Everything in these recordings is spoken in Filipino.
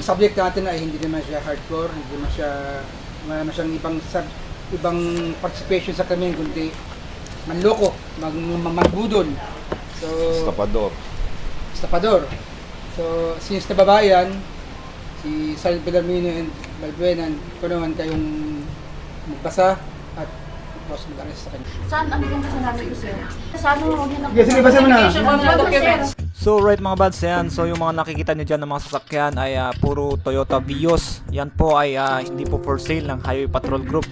subject natin ay hindi naman siya hardcore, hindi naman siya wala naman siyang ibang sub, ibang participation sa kami kundi manloko, mag, mag magbudol. So, Estapador. estapador. So, since nababayan, si Sal Bellarmino and Balbuenan, kunaman kayong magbasa at tapos mag-arrest sa kanya. Saan ang bigyan ko sinabi ko sir? Sa ano, huwag niyo na Sige, sige, basa mo na. Documents. So right mga bads, yan. So yung mga nakikita nyo dyan ng mga sasakyan ay ah, puro Toyota Vios. Yan po ay ah, hindi po for sale ng Highway Patrol Group.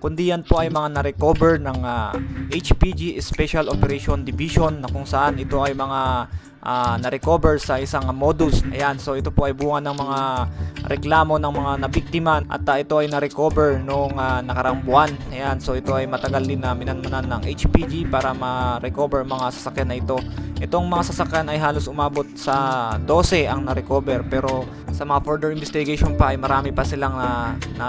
Kundi yan po ay mga na-recover ng ah, HPG Special Operation Division na kung saan ito ay mga ah, na-recover sa isang modus. Ayan, so ito po ay bunga ng mga reklamo ng mga nabiktima at ah, ito ay na-recover noong ah, nakarang buwan. Ayan, so ito ay matagal din na minanmanan ng HPG para ma-recover mga sasakyan na ito. Itong mga sasakyan ay halos umabot sa 12 ang na-recover pero sa mga further investigation pa ay marami pa silang na, na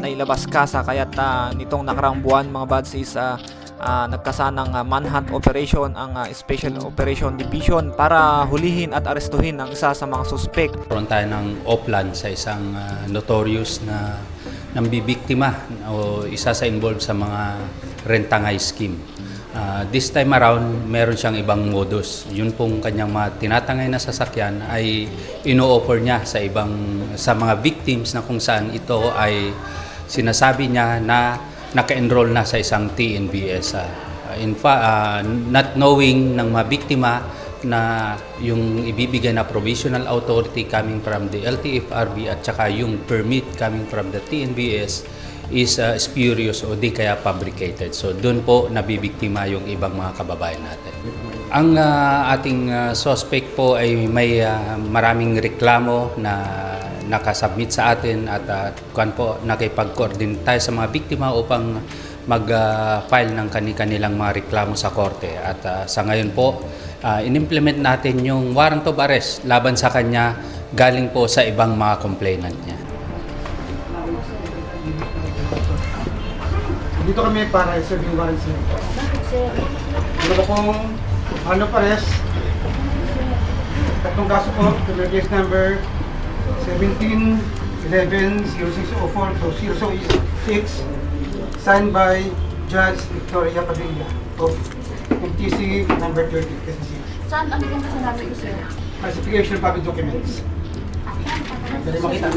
nailabas kasa kaya't ah, nitong nakarang buwan mga bads is ah, ah, nagkasanang ah, manhunt operation ang ah, Special Operation Division para hulihin at arestuhin ang isa sa mga suspect Karoon tayo ng oplan sa isang ah, notorious na nambibiktima o isa sa involved sa mga rentangay scheme. Ah, this time around, meron siyang ibang modus. Yun pong kanyang mga tinatangay na sasakyan ay ino-offer niya sa ibang sa mga victims na kung saan ito ay sinasabi niya na naka-enroll na sa isang TNBS. ah. in fact, ah, not knowing ng mga biktima na yung ibibigay na provisional authority coming from the LTFRB at saka yung permit coming from the TNBS is uh, spurious o di kaya fabricated. So doon po nabibiktima yung ibang mga kababayan natin. Ang ah, ating ah, suspect po ay may ah, maraming reklamo na nakasubmit sa atin at uh, kuan po nakipag-coordinate tayo sa mga biktima upang mag-file ng kani-kanilang mga reklamo sa korte. At ah, sa ngayon po, ah, in-implement natin yung warrant of arrest laban sa kanya galing po sa ibang mga complainant niya. Dito kami para serving warrant sa inyo. Sir? Meron pong ano pares, tatlong kaso po, criminal case number 17-11-0604 to 006, signed by Judge Victoria Padilla of MTC number 30, Quezon City. Saan ang bigyan ko sinabi ko sir? Classification of public documents. Dali makita.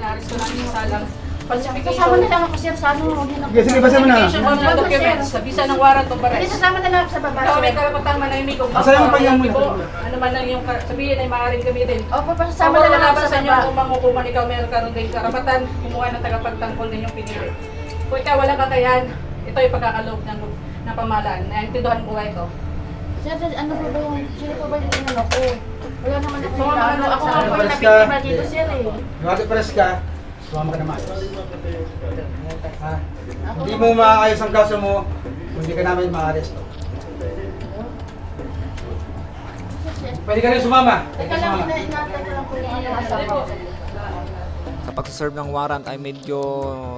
Namin sa lang falsification. Kasama na lang ako sir sa ano, Sige, sige, basa mo na. Falsification of the documents sa bisa ng warrant of Hindi, arrest. sasama na lang ako sa baba Ikaw may sir. karapatang manahimik kung Asa yung payang mo Ano man lang yung kar- sabihin ay maaaring gamitin. Opo, Sama pasasama na lang ako sa sa inyo baba. kung manghukuman ikaw meron karoon din karapatan kumuha ng tagapagtangkol din yung pinili. Kung ikaw wala kakayahan, ito ay pagkakaloob ng, ng pamahalaan. Naintindihan ko ba ito? Sir, sir, ano po ba yung, sino po ba yung inano ko? Wala naman ako ka inano. na Ako sa- nga po yung ka. nabiktima dito sir eh. Lumati pares ka, sumama ka na maayos. Ha? Hindi mo maayos ang kaso mo, kung hindi ka namin ma-arresto. Pwede ka rin sumama. Pwede Teka ka lang, inaantay ko lang po yung ano asawa ko. Sa pagsaserve ng warrant ay medyo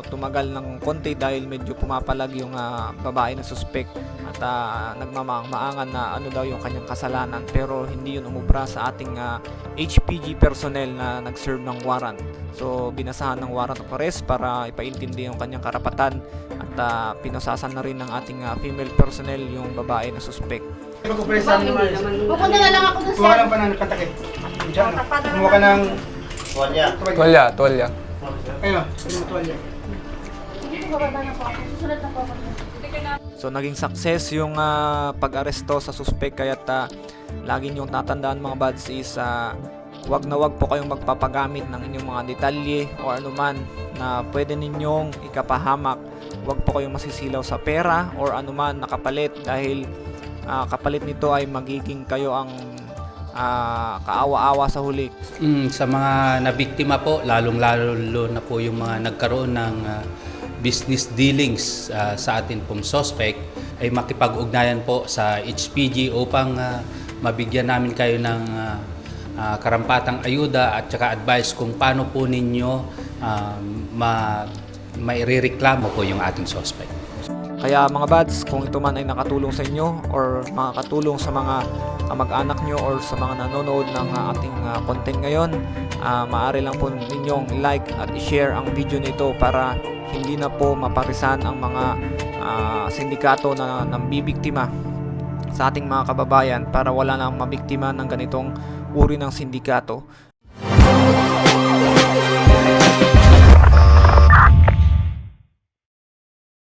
tumagal ng konti dahil medyo pumapalag yung ah, babae na suspect at uh, nagmamaang-maangan na ano daw yung kanyang kasalanan pero hindi yun umubra sa ating ah, HPG personnel na nag-serve ng warrant. So binasahan ng warrant of arrest para ipaintindi yung kanyang karapatan at ah, pinasasan na rin ng ating ah, female personnel yung babae na suspect. Naman. Pupunta na lang ako dun Kuha sir. lang pa ng patakip. Diyan. Kumuha ka ng... Tuwalya. Tuwalya, tuwalya. Ayun, tuwalya. So naging success yung ah, pag-aresto sa suspect kaya ta lagi niyong tatandaan mga buds is ah, wag na wag po kayong magpapagamit ng inyong mga detalye o anuman na pwede ninyong ikapahamak. Wag po kayong masisilaw sa pera or anuman nakapalit dahil ah, kapalit nito ay magiging kayo ang ah, kaawa-awa sa huli. Mm, sa mga nabiktima po, lalong-lalo na po yung mga nagkaroon ng ah, business dealings ah, sa atin pong suspect, ay makipag-ugnayan po sa HPG upang ah, mabigyan namin kayo ng ah, ah, karampatang ayuda at saka advice kung paano po ninyo ah, ma mairereklamo po yung ating suspect. Kaya mga bads, kung ito man ay nakatulong sa inyo or makakatulong sa mga kamag-anak nyo or sa mga nanonood ng ah, ating ah, content ngayon, ah, maaari lang po ninyong like at i-share ang video nito para hindi na po maparisan ang mga ah, sindikato na nambibiktima sa ating mga kababayan para wala nang mabiktima ng ganitong uri ng sindikato.